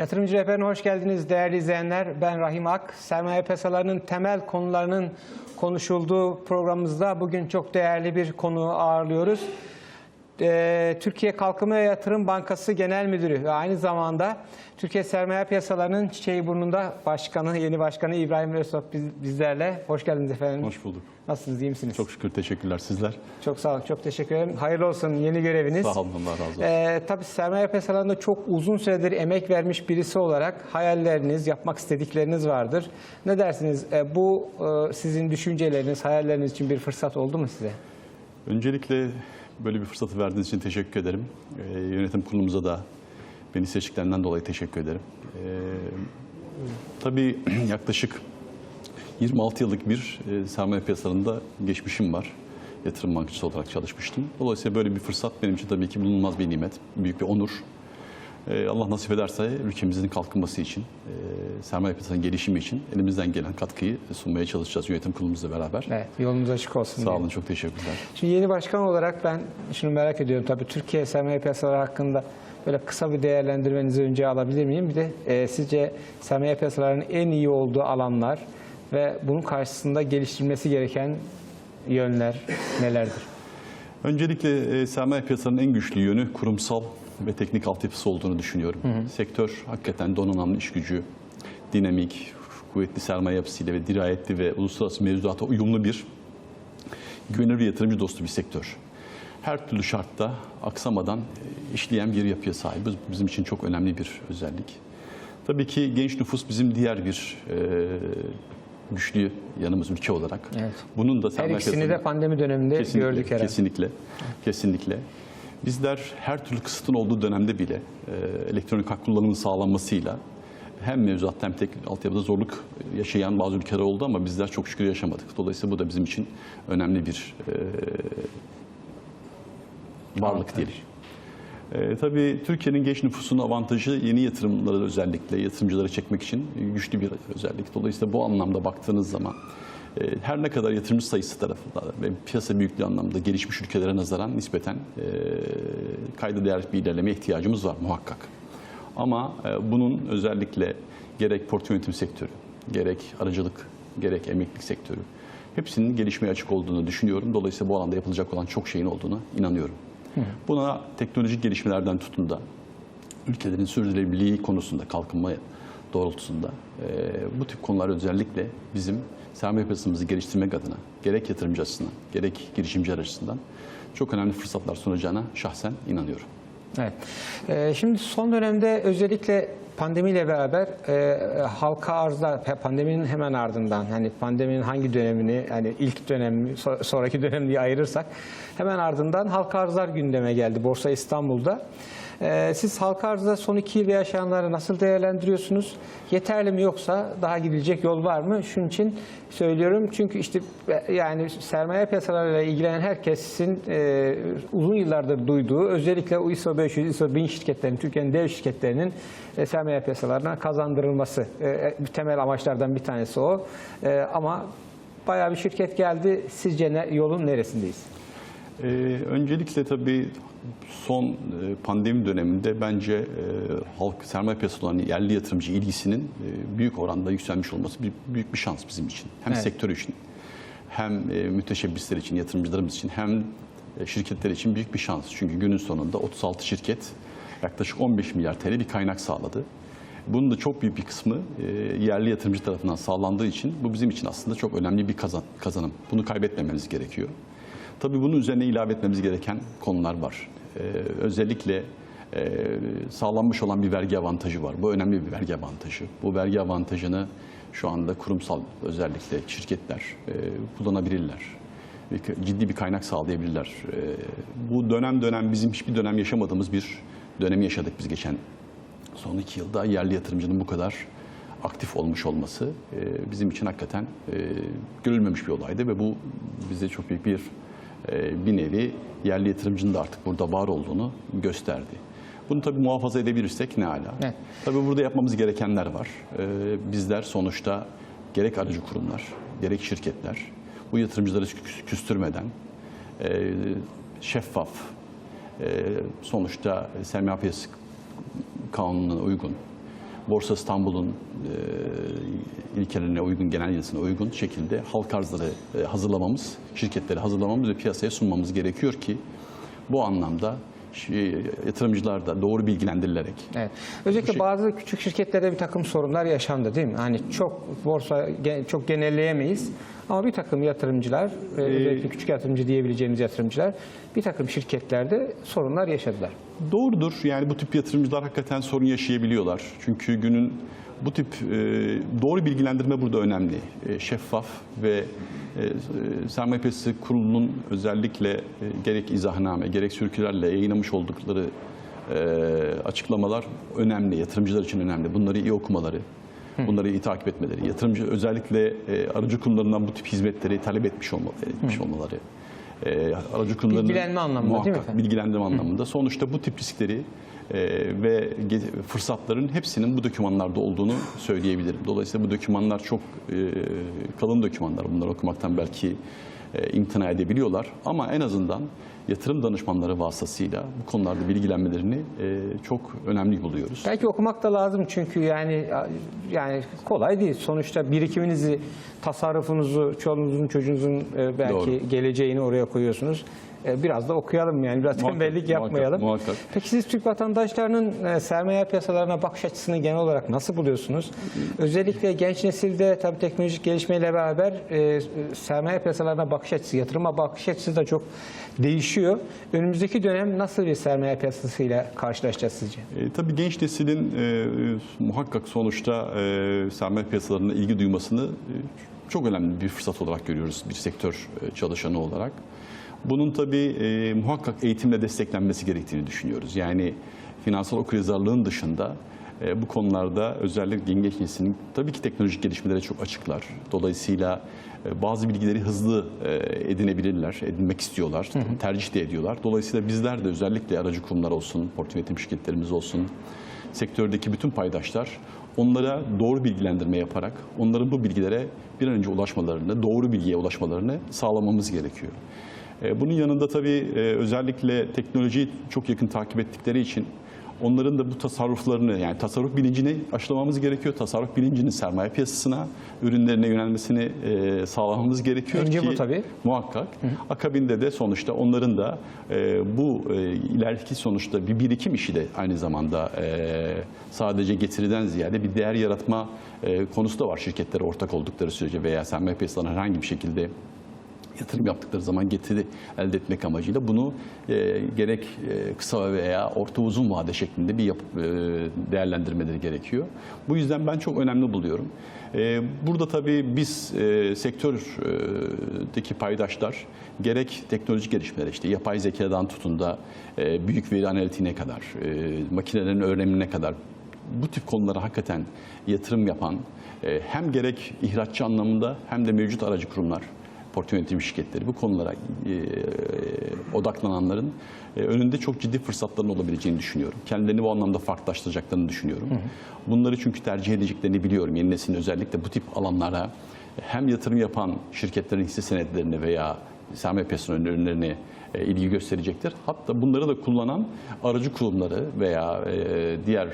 Yatırımcı Rehberine hoş geldiniz değerli izleyenler. Ben Rahim Ak. Sermaye piyasalarının temel konularının konuşulduğu programımızda bugün çok değerli bir konu ağırlıyoruz. Ee, Türkiye Kalkınma ve Yatırım Bankası Genel Müdürü ve aynı zamanda Türkiye Sermaye Piyasalarının çiçeği burnunda başkanı, yeni başkanı İbrahim biz- bizlerle. Hoş geldiniz efendim. Hoş bulduk. Nasılsınız, iyi misiniz? Çok şükür teşekkürler sizler. Çok sağ olun, çok teşekkür ederim. Hayırlı olsun yeni göreviniz. Sağ olun Allah razı olsun. Ee, tabii sermaye piyasalarında çok uzun süredir emek vermiş birisi olarak hayalleriniz, yapmak istedikleriniz vardır. Ne dersiniz? Ee, bu e, sizin düşünceleriniz, hayalleriniz için bir fırsat oldu mu size? Öncelikle böyle bir fırsatı verdiğiniz için teşekkür ederim. Ee, yönetim kurulumuza da beni seçtiklerinden dolayı teşekkür ederim. Ee, tabii yaklaşık 26 yıllık bir e, sermaye piyasalarında geçmişim var. Yatırım bankacısı olarak çalışmıştım. Dolayısıyla böyle bir fırsat benim için tabii ki bulunmaz bir nimet, büyük bir onur. Ee, Allah nasip ederse ülkemizin kalkınması için, e, sermaye piyasalarının gelişimi için elimizden gelen katkıyı sunmaya çalışacağız yönetim kurulumuzla beraber. Evet, yolunuz açık olsun. Sağ olun, çok teşekkürler. Şimdi yeni başkan olarak ben şunu merak ediyorum tabii Türkiye sermaye piyasaları hakkında böyle kısa bir değerlendirmenizi önce alabilir miyim? Bir de e, sizce sermaye piyasalarının en iyi olduğu alanlar ve bunun karşısında geliştirilmesi gereken yönler nelerdir? Öncelikle e, sermaye piyasalarının en güçlü yönü kurumsal ve teknik altyapısı olduğunu düşünüyorum. Sektör hakikaten donanımlı iş gücü, dinamik, kuvvetli sermaye yapısıyla ve dirayetli ve uluslararası mevzuata uyumlu bir güvenilir ve yatırımcı dostu bir sektör. Her türlü şartta aksamadan e, işleyen bir yapıya sahibiz. Bizim için çok önemli bir özellik. Tabii ki genç nüfus bizim diğer bir e, güçlü yanımız ülke olarak. Evet. Bunun da Her ikisini de pandemi döneminde Kesinlikle, gördük herhalde. Kesinlikle. Kesinlikle. Bizler her türlü kısıtın olduğu dönemde bile e, elektronik hak kullanımının sağlanmasıyla hem mevzuatta hem teknik altyapıda zorluk yaşayan bazı ülkeler oldu ama bizler çok şükür yaşamadık. Dolayısıyla bu da bizim için önemli bir e, varlık diyelim. E, tabii Türkiye'nin genç nüfusunun avantajı yeni yatırımları özellikle yatırımcıları çekmek için güçlü bir özellik. Dolayısıyla bu anlamda baktığınız zaman her ne kadar yatırımcı sayısı tarafında ve piyasa büyüklüğü anlamda gelişmiş ülkelere nazaran nispeten e, kayda değer bir ilerleme ihtiyacımız var muhakkak. Ama e, bunun özellikle gerek portföy yönetim sektörü, gerek aracılık, gerek emeklilik sektörü hepsinin gelişmeye açık olduğunu düşünüyorum. Dolayısıyla bu alanda yapılacak olan çok şeyin olduğunu inanıyorum. Buna teknolojik gelişmelerden tutun da ülkelerin sürdürülebilirliği konusunda, kalkınma doğrultusunda e, bu tip konular özellikle bizim sermaye piyasamızı geliştirmek adına gerek yatırımcı açısından gerek girişimci açısından çok önemli fırsatlar sunacağına şahsen inanıyorum. Evet. Ee, şimdi son dönemde özellikle pandemiyle beraber e, halka arzda pe- pandeminin hemen ardından hani pandeminin hangi dönemini hani ilk dönem so- sonraki dönem diye ayırırsak hemen ardından halka arzlar gündeme geldi Borsa İstanbul'da. Ee, siz halka arzda son iki yıl yaşayanları nasıl değerlendiriyorsunuz? Yeterli mi yoksa daha gidilecek yol var mı? Şunun için söylüyorum çünkü işte e, yani sermaye piyasalarıyla ilgilenen herkesin e, uzun yıllardır duyduğu özellikle ISO 500, ISO 1000 şirketlerinin, Türkiye'nin dev şirketlerinin e, sermaye piyasalarına kazandırılması e, bir temel amaçlardan bir tanesi o. E, ama bayağı bir şirket geldi. Sizce ne, yolun neresindeyiz? Ee, öncelikle tabii son e, pandemi döneminde bence e, halk sermaye piyasalarının yerli yatırımcı ilgisinin e, büyük oranda yükselmiş olması bir, büyük bir şans bizim için. Hem Evet. sektör için hem e, müteşebbisler için, yatırımcılarımız için hem e, şirketler için büyük bir şans. Çünkü günün sonunda 36 şirket yaklaşık 15 milyar TL bir kaynak sağladı. Bunun da çok büyük bir kısmı e, yerli yatırımcı tarafından sağlandığı için bu bizim için aslında çok önemli bir kazan, kazanım. Bunu kaybetmememiz gerekiyor. Tabii bunun üzerine ilave etmemiz gereken konular var. Ee, özellikle e, sağlanmış olan bir vergi avantajı var. Bu önemli bir vergi avantajı. Bu vergi avantajını şu anda kurumsal özellikle şirketler e, kullanabilirler. Ciddi bir kaynak sağlayabilirler. E, bu dönem dönem bizim hiçbir dönem yaşamadığımız bir dönemi yaşadık biz geçen son iki yılda yerli yatırımcının bu kadar aktif olmuş olması e, bizim için hakikaten e, görülmemiş bir olaydı ve bu bize çok büyük bir bir nevi yerli yatırımcının da artık burada var olduğunu gösterdi. Bunu tabii muhafaza edebilirsek ne ala. Evet. Tabii burada yapmamız gerekenler var. E, bizler sonuçta gerek aracı kurumlar, gerek şirketler bu yatırımcıları küs- küstürmeden e, şeffaf, sonuçta sermaye piyasası kanununa uygun Borsa İstanbul'un e, ilkelerine uygun, genel yasasına uygun şekilde halk arzları e, hazırlamamız, şirketleri hazırlamamız ve piyasaya sunmamız gerekiyor ki bu anlamda yatırımcılar da doğru bilgilendirilerek Evet. Özellikle şey- bazı küçük şirketlerde bir takım sorunlar yaşandı değil mi? Hani çok borsa çok genelleyemeyiz. Ama bir takım yatırımcılar, e, özellikle küçük yatırımcı diyebileceğimiz yatırımcılar bir takım şirketlerde sorunlar yaşadılar. Doğrudur. Yani bu tip yatırımcılar hakikaten sorun yaşayabiliyorlar. Çünkü günün bu tip e, doğru bilgilendirme burada önemli. E, şeffaf ve e, e, sermaye piyasası kurulunun özellikle e, gerek izahname gerek sürkülerle yayınlamış oldukları e, açıklamalar önemli. Yatırımcılar için önemli. Bunları iyi okumaları, bunları iyi takip etmeleri, yatırımcı özellikle e, aracı kurumlarından bu tip hizmetleri talep etmiş olmaları, etmiş olmaları. E, aracı kurumlarının Bilgilenme anlamında değil mi muhakkak efendim? bilgilendirme anlamında. Sonuçta bu tip riskleri e, ve fırsatların hepsinin bu dokümanlarda olduğunu söyleyebilirim. Dolayısıyla bu dokümanlar çok e, kalın dokümanlar. Bunları okumaktan belki e, imtina edebiliyorlar. Ama en azından yatırım danışmanları vasıtasıyla bu konularda bilgilenmelerini e, çok önemli buluyoruz. Belki okumak da lazım çünkü yani yani kolay değil. Sonuçta birikiminizi, tasarrufunuzu, çoluğunuzun, çocuğunuzun e, belki Doğru. geleceğini oraya koyuyorsunuz. E, Biraz da okuyalım yani biraz Muhakkak, tembellik yapmayalım. muhakkak, muhakkak. Peki siz Türk vatandaşlarının e, sermaye piyasalarına bakış açısını genel olarak nasıl buluyorsunuz? Özellikle genç nesilde tabii teknolojik gelişmeyle beraber e, sermaye piyasalarına bakış açısı, yatırıma bakış açısı da çok değişiyor. Önümüzdeki dönem nasıl bir sermaye piyasasıyla karşılaşacağız sizce? E, tabii genç neslin e, e, muhakkak sonuçta e, sermaye piyasalarına ilgi duymasını e, çok önemli bir fırsat olarak görüyoruz bir sektör e, çalışanı olarak. Bunun tabii e, muhakkak eğitimle desteklenmesi gerektiğini düşünüyoruz. Yani finansal okuryazarlığın dışında e, bu konularda özellikle genç neslin tabii ki teknolojik gelişmelere çok açıklar. Dolayısıyla e, bazı bilgileri hızlı e, edinebilirler, edinmek istiyorlar, tercih de ediyorlar. Dolayısıyla bizler de özellikle aracı kurumlar olsun, portföy yönetim şirketlerimiz olsun, sektördeki bütün paydaşlar onlara doğru bilgilendirme yaparak onların bu bilgilere bir an önce ulaşmalarını, doğru bilgiye ulaşmalarını sağlamamız gerekiyor. E, Bunun yanında tabii e, özellikle teknolojiyi çok yakın takip ettikleri için onların da bu tasarruflarını yani tasarruf bilincini aşılamamız gerekiyor. Tasarruf bilincinin sermaye piyasasına, ürünlerine yönelmesini e, sağlamamız gerekiyor Önce ki bu tabii. muhakkak. Akabinde de sonuçta onların da e, bu e, ileriki sonuçta bir birikim işi de aynı zamanda e, sadece getiriden ziyade bir değer yaratma e, konusu da var şirketlere ortak oldukları sürece veya sermaye piyasalarına herhangi bir şekilde yatırım yaptıkları zaman getiri elde etmek amacıyla bunu e, gerek e, kısa veya orta uzun vade şeklinde bir yapıp e, değerlendirmeleri gerekiyor. Bu yüzden ben çok önemli buluyorum. E, burada tabii biz e, sektördeki paydaşlar gerek teknolojik gelişmeler işte yapay zekadan tutun da e, büyük veri analitiğine kadar, e, makinelerin öğrenimine kadar bu tip konulara hakikaten yatırım yapan e, hem gerek ihraççı anlamında hem de mevcut aracı kurumlar portföy yönetim şirketleri bu konulara e, odaklananların e, önünde çok ciddi fırsatların olabileceğini düşünüyorum. Kendilerini bu anlamda farklılaştıracaklarını düşünüyorum. Bunları çünkü tercih edeceklerini biliyorum. Yeni neslin özellikle bu tip alanlara hem yatırım yapan şirketlerin hisse senetlerini veya sermaye piyasasının ürünlerine e, ilgi gösterecektir. Hatta bunları da kullanan aracı kurumları veya e, diğer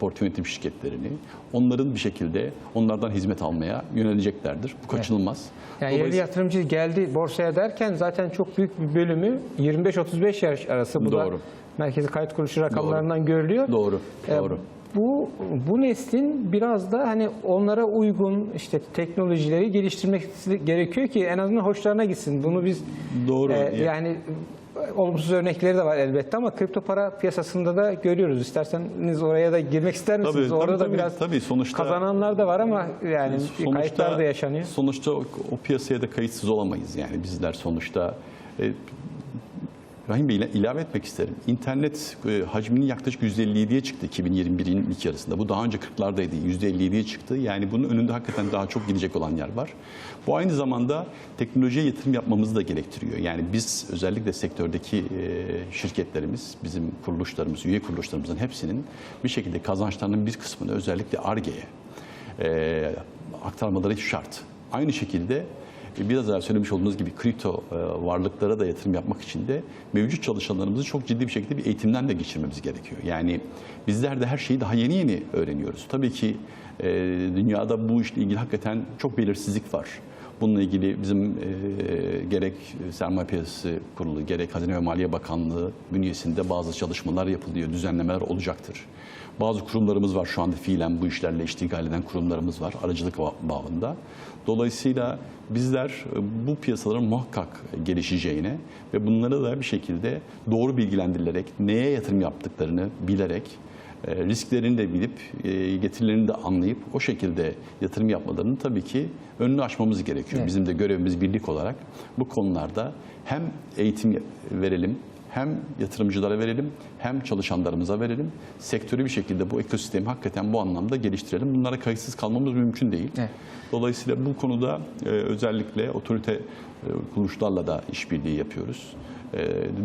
portföy yönetim şirketlerini onların bir şekilde onlardan hizmet almaya yöneleceklerdir. Bu kaçınılmaz. Yani yerli yatırımcı geldi borsaya derken zaten çok büyük bir bölümü 25-35 yaş arası. Bu da Doğru. Merkezi Kayıt Kuruluşu rakamlarından görülüyor. Doğru, Ee, doğru. Bu bu neslin biraz da hani onlara uygun işte teknolojileri geliştirmek gerekiyor ki en azından hoşlarına gitsin. Bunu biz Doğru. e, yani e, olumsuz örnekleri de var elbette ama kripto para piyasasında da görüyoruz. İsterseniz oraya da girmek ister misiniz? Tabii, Orada tabii, da tabii, biraz tabii. Sonuçta- kazananlar da var ama yani kayıplar da yaşanıyor. Sonuçta o, o piyasaya da kayıtsız olamayız. Yani bizler sonuçta e, Rahim Bey ile- ilave etmek isterim. İnternet e, hacminin yaklaşık %57'ye çıktı 2021'in ilk yarısında. Bu daha önce 40'lardaydı. %57'ye çıktı. Yani bunun önünde hakikaten daha çok gidecek olan yer var. Bu aynı zamanda teknolojiye yatırım yapmamızı da gerektiriyor. Yani biz özellikle sektördeki e, şirketlerimiz, bizim kuruluşlarımız, üye kuruluşlarımızın hepsinin bir şekilde kazançlarının bir kısmını özellikle ARGE'ye e, aktarmaları şart. Aynı şekilde biraz evvel söylemiş olduğunuz gibi kripto e, varlıklara da yatırım yapmak için de mevcut çalışanlarımızı çok ciddi bir şekilde bir eğitimden de geçirmemiz gerekiyor. Yani bizler de her şeyi daha yeni yeni öğreniyoruz. Tabii ki e, dünyada bu işle ilgili hakikaten çok belirsizlik var. Bununla ilgili bizim e, gerek Sermaye Piyasası Kurulu, gerek Hazine ve Maliye Bakanlığı bünyesinde bazı çalışmalar yapılıyor, düzenlemeler olacaktır. Bazı kurumlarımız var şu anda fiilen bu işlerle iştigal eden kurumlarımız var aracılık ba- bağında. Dolayısıyla bizler e, bu piyasaların muhakkak gelişeceğine ve bunları da bir şekilde doğru bilgilendirilerek, neye yatırım yaptıklarını bilerek e, risklerini de bilip e, getirilerini de anlayıp o şekilde yatırım yapmalarını tabii ki önünü açmamız gerekiyor. Evet. Bizim de görevimiz birlik olarak bu konularda hem eğitim verelim, hem yatırımcılara verelim, hem çalışanlarımıza verelim. Sektörü bir şekilde bu ekosistemi hakikaten bu anlamda geliştirelim. Bunlara kayıtsız kalmamız mümkün değil. Evet. Dolayısıyla bu konuda e, özellikle otorite e, kuruluşlarla da işbirliği yapıyoruz. E,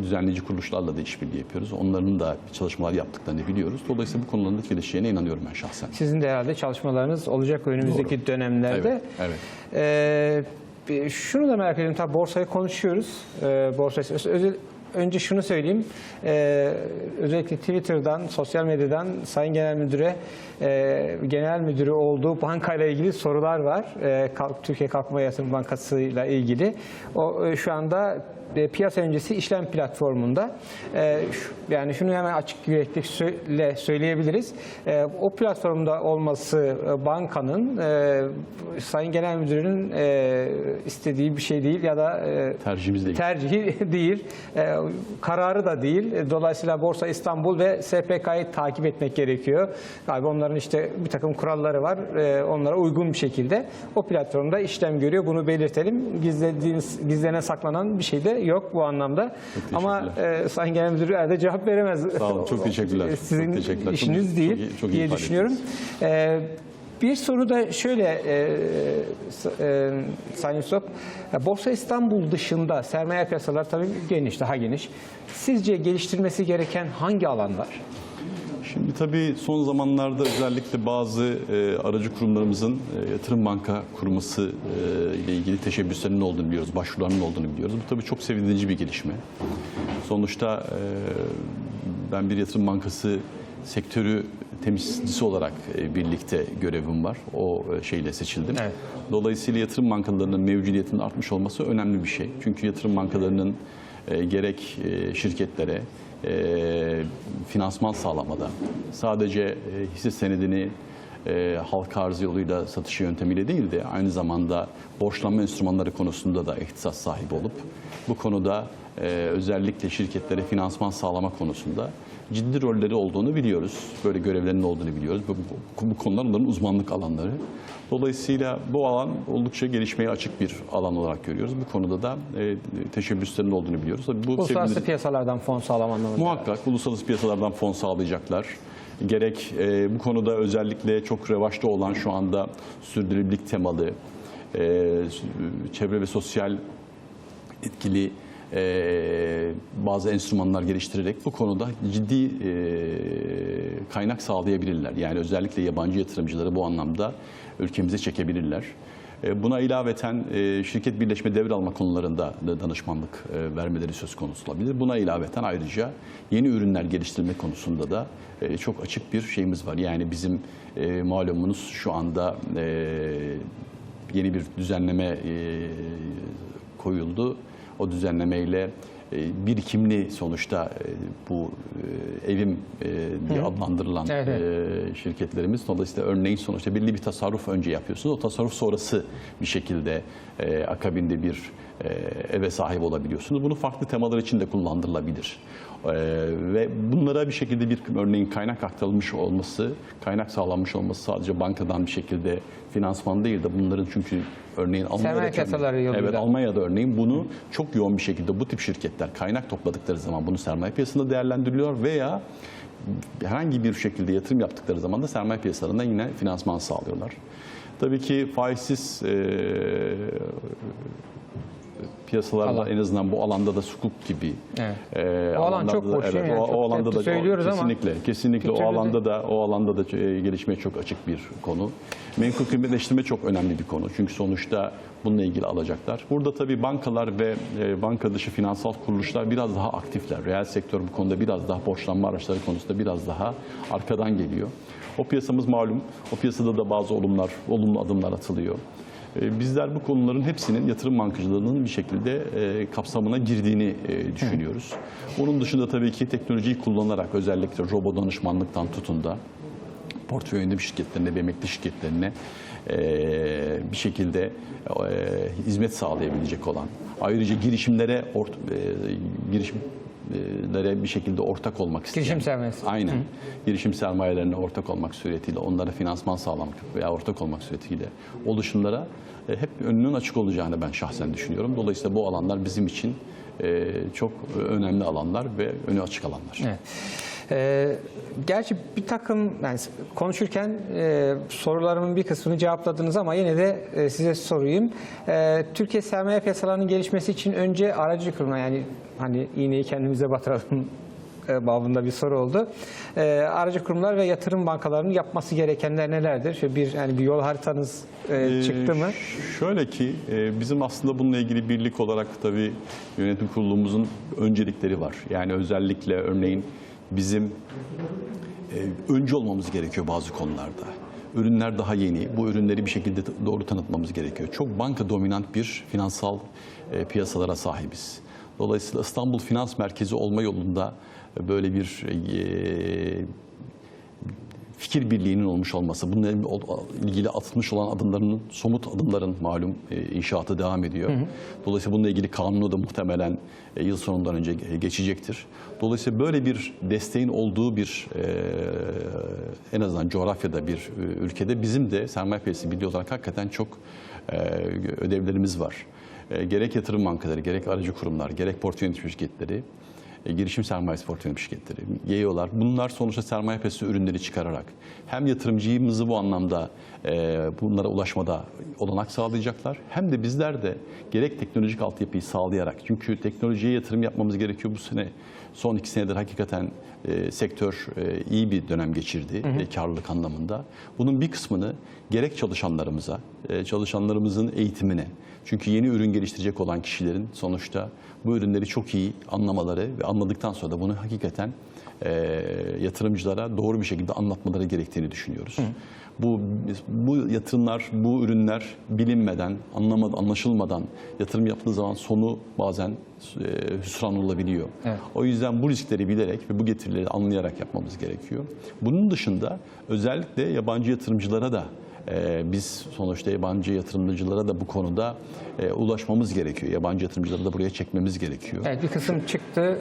düzenleyici kuruluşlarla da işbirliği yapıyoruz. Onların da çalışmalar yaptıklarını biliyoruz. Dolayısıyla bu konuların da gelişeceğine inanıyorum ben şahsen. Sizin de herhalde çalışmalarınız olacak önümüzdeki Doğru. dönemlerde. Evet, evet. Ee, şunu da merak ediyorum. Tabii borsayı konuşuyoruz. Ee, borsa özel, önce şunu söyleyeyim. Ee, özellikle Twitter'dan, sosyal medyadan Sayın Genel Müdür'e e, genel müdürü olduğu bankayla ilgili sorular var. Kalk- Türkiye Kalkınma Yatırım Bankası ile ilgili. O e, şu anda e, piyasa öncesi işlem platformunda. E, şu- yani şunu hemen açık yüreklilikle söyleyebiliriz. E, o platformda olması e, bankanın e, Sayın Genel Müdürü'nün e, istediği bir şey değil ya da e, Tercihimiz değil. tercihi değil, e, kararı da değil. Dolayısıyla Borsa İstanbul ve SPK'yı takip etmek gerekiyor. Galiba onların işte bir takım kuralları var. E, Onlara uygun bir şekilde o platformda işlem görüyor. Bunu belirtelim. Gizlediğiniz, gizlenen saklanan bir şey de yok bu anlamda. Çok Ama e, Sayın Genel Müdür herhalde cevap veremez. Sağ olun, çok teşekkürler. E, Sizin Çok teşekkürler. Çok- işiniz çok değil iyi- çok iyi diye düşünüyorum. E, bir soru da şöyle e, e, Sayın Yusuf, ya Borsa İstanbul dışında sermaye piyasaları tabii geniş, daha geniş. Sizce geliştirmesi gereken hangi alanlar? Şimdi tabii son zamanlarda özellikle bazı e, aracı kurumlarımızın e, yatırım banka kurması e, ile ilgili teşebbüslerinin olduğunu biliyoruz, başvurularının olduğunu biliyoruz. Bu tabii çok sevindirici bir gelişme. Sonuçta e, ben bir yatırım bankası sektörü temsilcisi olarak e, birlikte görevim var. O e, şeyle seçildim. Evet. Dolayısıyla yatırım bankalarının mevcudiyetinin artmış olması önemli bir şey. Çünkü yatırım bankalarının e, gerek şirketlere, e, finansman sağlamada sadece e, hisse senedini e, halka arz yoluyla satışı yöntemiyle değil de aynı zamanda borçlanma enstrümanları konusunda da ihtisas sahibi olup bu konuda e, özellikle şirketlere finansman sağlama konusunda ciddi rolleri olduğunu biliyoruz. Böyle görevlerinin olduğunu biliyoruz. Bu, bu, bu konular onların uzmanlık alanları. Dolayısıyla bu alan oldukça gelişmeye açık bir alan olarak görüyoruz. Bu konuda da e, teşebbüslerin olduğunu biliyoruz. Tabii Bu Uluslararası sevindirici- piyasalardan fon sağlama anlamında. Muhakkak uluslararası piyasalardan fon sağlayacaklar. Gerek e, bu konuda özellikle çok revaçta olan şu anda sürdürülebilirlik temalı, e, çevre ve sosyal etkili e, bazı enstrümanlar geliştirerek bu konuda ciddi e, kaynak sağlayabilirler. Yani özellikle yabancı yatırımcıları bu anlamda ülkemize çekebilirler. E, Buna ilaveten e, şirket birleşme devralma konularında da danışmanlık e, vermeleri söz konusu olabilir. Buna ilaveten ayrıca yeni ürünler geliştirme konusunda da çok açık bir şeyimiz var. Yani bizim malumunuz şu anda yeni bir düzenleme koyuldu. O düzenlemeyle e, birikimli sonuçta e, bu e, evim diye adlandırılan Evet, evet. şirketlerimiz. Dolayısıyla örneğin sonuçta belli bir tasarruf önce yapıyorsunuz. O tasarruf sonrası bir şekilde akabinde bir eve sahip olabiliyorsunuz. Bunu farklı temalar için de kullandırılabilir. E, ve bunlara bir şekilde bir örneğin kaynak aktarılmış olması, kaynak sağlanmış olması sadece bankadan bir şekilde finansman değil de bunların çünkü örneğin Almanya'da. Evet, Almanya'da örneğin bunu çok yoğun bir şekilde bu tip şirketler kaynak topladıkları zaman bunu sermaye piyasasında değerlendiriliyor veya herhangi bir şekilde yatırım yaptıkları zaman da sermaye piyasalarında yine finansman sağlıyorlar. Tabii ki faizsiz e, piyasalarda Alan. en azından bu alanda da sukuk gibi. Evet. e, O alan çok boş evet, Yani o, çok o alanda da söylüyoruz ama kesinlikle kesinlikle bir o de- alanda da o alanda da e, gelişmeye çok açık bir konu. Menkul kıymetleştirme çok önemli bir konu. Çünkü sonuçta bununla ilgili alacaklar. Burada tabii bankalar ve e, banka dışı finansal kuruluşlar biraz daha aktifler. Reel sektör bu konuda biraz daha borçlanma araçları konusunda biraz daha arkadan geliyor. O piyasamız malum. O piyasada da bazı olumlar, olumlu adımlar atılıyor. E, Bizler bu konuların hepsinin yatırım bankacılığının bir şekilde e, kapsamına girdiğini e, düşünüyoruz. Onun dışında tabii ki teknolojiyi kullanarak özellikle robot danışmanlıktan tutun da portföy yönetim şirketlerine ve emekli şirketlerine e, bir şekilde hizmet sağlayabilecek olan, ayrıca girişimlere ort, e, girişimlere bir şekilde ortak olmak isteyen. Girişim sermayesi. Aynen. Girişim sermayelerine ortak olmak suretiyle, onlara finansman sağlamak veya ortak olmak suretiyle oluşumlara e, hep önünün açık olacağını ben şahsen düşünüyorum. Dolayısıyla bu alanlar bizim için e, çok önemli alanlar ve önü açık alanlar. Evet. Ee, gerçi bir takım yani konuşurken e, sorularımın bir kısmını cevapladınız ama yine de e, size sorayım. E, Türkiye sermaye piyasalarının gelişmesi için önce aracı kurma yani hani iğneyi kendimize batıralım e, babında bir soru oldu. E, aracı kurumlar ve yatırım bankalarının yapması gerekenler nelerdir? Şöyle bir yani bir yol haritanız e, çıktı mı? Ee, Şöyle ki e, bizim aslında bununla ilgili birlik olarak tabii yönetim kurulumuzun öncelikleri var. Yani özellikle örneğin bizim e, öncü olmamız gerekiyor bazı konularda. Ürünler daha yeni. Bu ürünleri bir şekilde doğru tanıtmamız gerekiyor. Çok banka dominant bir finansal e, piyasalara sahibiz. Dolayısıyla İstanbul Finans Merkezi olma yolunda e, böyle bir e, fikir birliğinin olmuş olması, bununla ilgili atılmış olan adımların, somut adımların malum e, inşaatı devam ediyor. Dolayısıyla bununla ilgili kanunu da muhtemelen e, yıl sonundan önce ge- geçecektir. Dolayısıyla böyle bir desteğin olduğu bir e, en azından coğrafyada bir e, ülkede bizim de sermaye piyasası birliği olarak hakikaten çok e, ödevlerimiz var. E, Gerek yatırım bankaları, gerek aracı kurumlar, gerek portföy yönetim şirketleri e, girişim sermayesi portföy şirketleri, yayıyorlar. Bunlar sonuçta sermaye piyasası ürünleri çıkararak hem yatırımcımızı bu anlamda e, bunlara ulaşmada olanak sağlayacaklar hem de bizler de gerek teknolojik altyapıyı sağlayarak çünkü teknolojiye yatırım yapmamız gerekiyor bu sene. Son iki senedir hakikaten e, sektör e, iyi bir dönem geçirdi e, karlılık anlamında. Bunun bir kısmını gerek çalışanlarımıza, e, çalışanlarımızın eğitimine, çünkü yeni ürün geliştirecek olan kişilerin sonuçta bu ürünleri çok iyi anlamaları ve anladıktan sonra da bunu hakikaten e, yatırımcılara doğru bir şekilde anlatmaları gerektiğini düşünüyoruz. Bu bu yatırımlar, bu ürünler bilinmeden, anlamadan, anlaşılmadan yatırım yaptığı zaman sonu bazen e, hüsran olabiliyor. Evet. O yüzden bu riskleri bilerek ve bu getirileri anlayarak yapmamız gerekiyor. Bunun dışında özellikle yabancı yatırımcılara da biz sonuçta yabancı yatırımcılara da bu konuda e, ulaşmamız gerekiyor. Yabancı yatırımcıları da buraya çekmemiz gerekiyor. Evet bir kısım çıktı.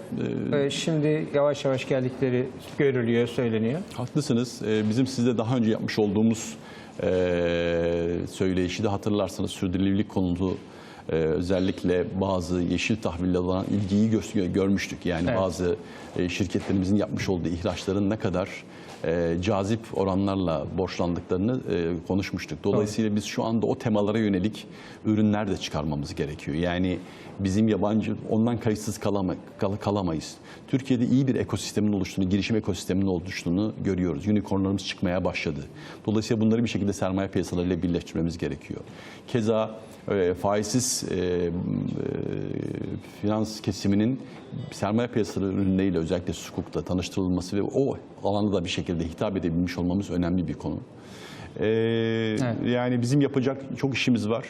E, şimdi yavaş yavaş geldikleri görülüyor, söyleniyor. Haklısınız. Ee, Bizim sizde daha önce yapmış olduğumuz e, söyleyişi de hatırlarsanız sürdürülebilirlik konusu e, özellikle bazı yeşil tahville olan ilgiyi gö- görmüştük. Yani Evet. bazı e, şirketlerimizin yapmış olduğu ihraçların ne kadar e, cazip oranlarla borçlandıklarını e, konuşmuştuk. Dolayısıyla biz şu anda o temalara yönelik ürünler de çıkarmamız gerekiyor. Yani bizim yabancı ondan kayıtsız kalama, kal- kalamayız. Türkiye'de iyi bir ekosistemin oluştuğunu, girişim ekosisteminin oluştuğunu görüyoruz. Unicornlarımız çıkmaya başladı. Dolayısıyla bunları bir şekilde sermaye piyasalarıyla birleştirmemiz gerekiyor. Keza e, faizsiz e, e, finans kesiminin sermaye piyasaları ürünleriyle özellikle sukukla tanıştırılması ve o alanda da bir şekilde hitap edebilmiş olmamız önemli bir konu. E, Yani bizim yapacak çok işimiz var.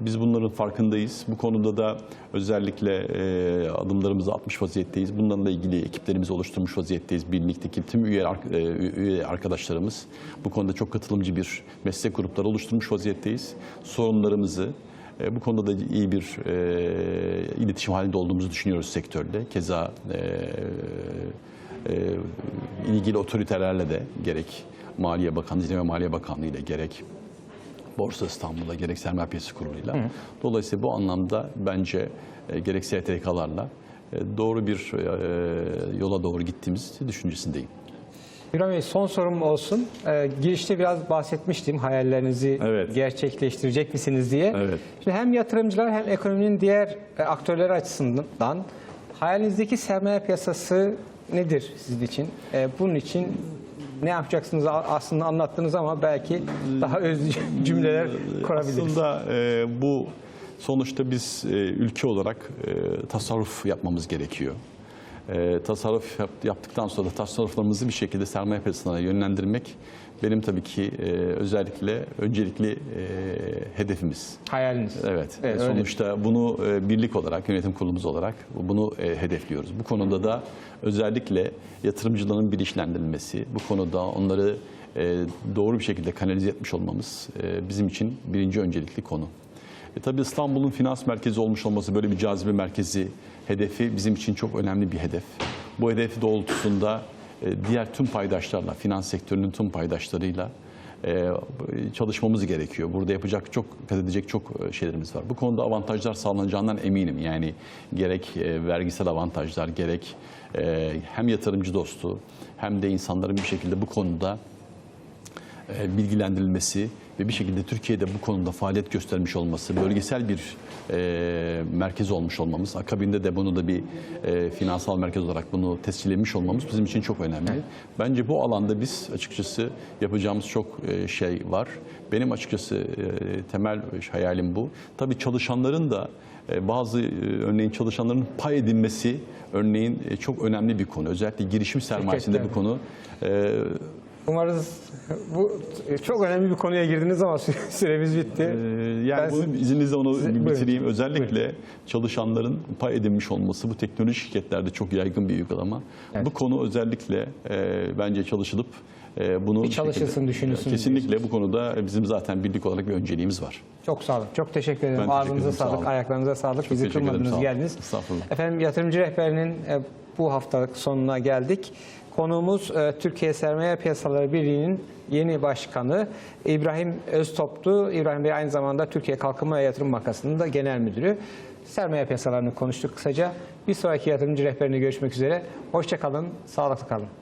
Biz bunların farkındayız. Bu konuda da özellikle e, adımlarımızı atmış vaziyetteyiz. Bunlarla ilgili ekiplerimizi oluşturmuş vaziyetteyiz. Birlikteki tüm üye, e, üye arkadaşlarımız bu konuda çok katılımcı bir meslek grupları oluşturmuş vaziyetteyiz. Sorunlarımızı e, bu konuda da iyi bir e, iletişim halinde olduğumuzu düşünüyoruz sektörle. Keza e, e, ilgili otoritelerle de gerek Maliye Bakanlığı, Hazine ve Maliye Bakanlığı ile gerek Borsa İstanbul'la gerek Sermaye Piyasası Kurulu'yla. Dolayısıyla bu anlamda bence e, gerek STK'larla e, doğru bir e, yola doğru gittiğimiz düşüncesindeyim. İbrahim Bey son sorum olsun. Ee, girişte biraz bahsetmiştim hayallerinizi Evet. gerçekleştirecek misiniz diye. Evet. Şimdi hem yatırımcılar hem ekonominin diğer e, aktörleri açısından hayalinizdeki sermaye piyasası nedir sizin için? Ee, bunun için ne yapacaksınız aslında anlattınız ama belki daha öz cümleler kurabiliriz. Aslında e, bu sonuçta biz e, ülke olarak e, tasarruf yapmamız gerekiyor. E, tasarruf yap- yaptıktan sonra da tasarruflarımızı bir şekilde sermaye piyasasına yönlendirmek benim tabii ki e, özellikle öncelikli e, hedefimiz. Hayaliniz. Evet. Evet, E, öyle. Sonuçta bunu e, birlik olarak, yönetim kurulumuz olarak bunu e, hedefliyoruz. Bu konuda da özellikle yatırımcıların bilinçlendirilmesi, bu konuda onları e, doğru bir şekilde kanalize etmiş olmamız e, bizim için birinci öncelikli konu. E, tabii İstanbul'un finans merkezi olmuş olması, böyle bir cazibe merkezi hedefi bizim için çok önemli bir hedef. Bu hedefi doğrultusunda e, diğer tüm paydaşlarla, finans sektörünün tüm paydaşlarıyla e, çalışmamız gerekiyor. Burada yapacak çok, kat edecek çok e, şeylerimiz var. Bu konuda avantajlar sağlanacağından eminim. Yani gerek vergisel avantajlar, gerek hem yatırımcı dostu hem de insanların bir şekilde bu konuda e, bilgilendirilmesi ve bir şekilde Türkiye'de bu konuda faaliyet göstermiş olması, bölgesel bir e, merkez olmuş olmamız, akabinde de bunu da bir e, finansal merkez olarak bunu tescillemiş olmamız bizim için çok önemli. Bence bu alanda biz açıkçası yapacağımız çok e, şey var. Benim açıkçası e, temel hayalim bu. Tabii çalışanların da e, bazı e, örneğin çalışanların pay edinmesi örneğin çok önemli bir konu. Özellikle girişim sermayesinde bu konu Umarız bu çok önemli bir konuya girdiniz ama süre- süremiz bitti. Ee, Yani Ben bunu izninizle onu Siz- bir buyurun. bitireyim. Özellikle çalışanların pay edinmiş olması bu teknoloji şirketlerde çok yaygın bir uygulama. Evet. Bu konu özellikle e, bence çalışılıp e, bunu Bir çalışılsın, düşünülsün Kesinlikle bu konuda bizim zaten birlik olarak bir önceliğimiz var. Çok sağ olun. Çok teşekkür ederim. Ben teşekkür Ağzınıza ederim, sağ sağlık, olun. ayaklarınıza sağlık. Bizi teşekkür ederim, kırmadınız, sağ geldiniz. Efendim yatırımcı rehberinin e, bu haftalık sonuna geldik. Konuğumuz e, Türkiye Sermaye Piyasaları Birliği'nin yeni başkanı İbrahim Öztop'tu. İbrahim Bey aynı zamanda Türkiye Kalkınma ve Yatırım Bankası'nın da genel müdürü. Sermaye piyasalarını konuştuk kısaca. Bir sonraki yatırımcı rehberine görüşmek üzere. Hoşçakalın, sağlıklı kalın.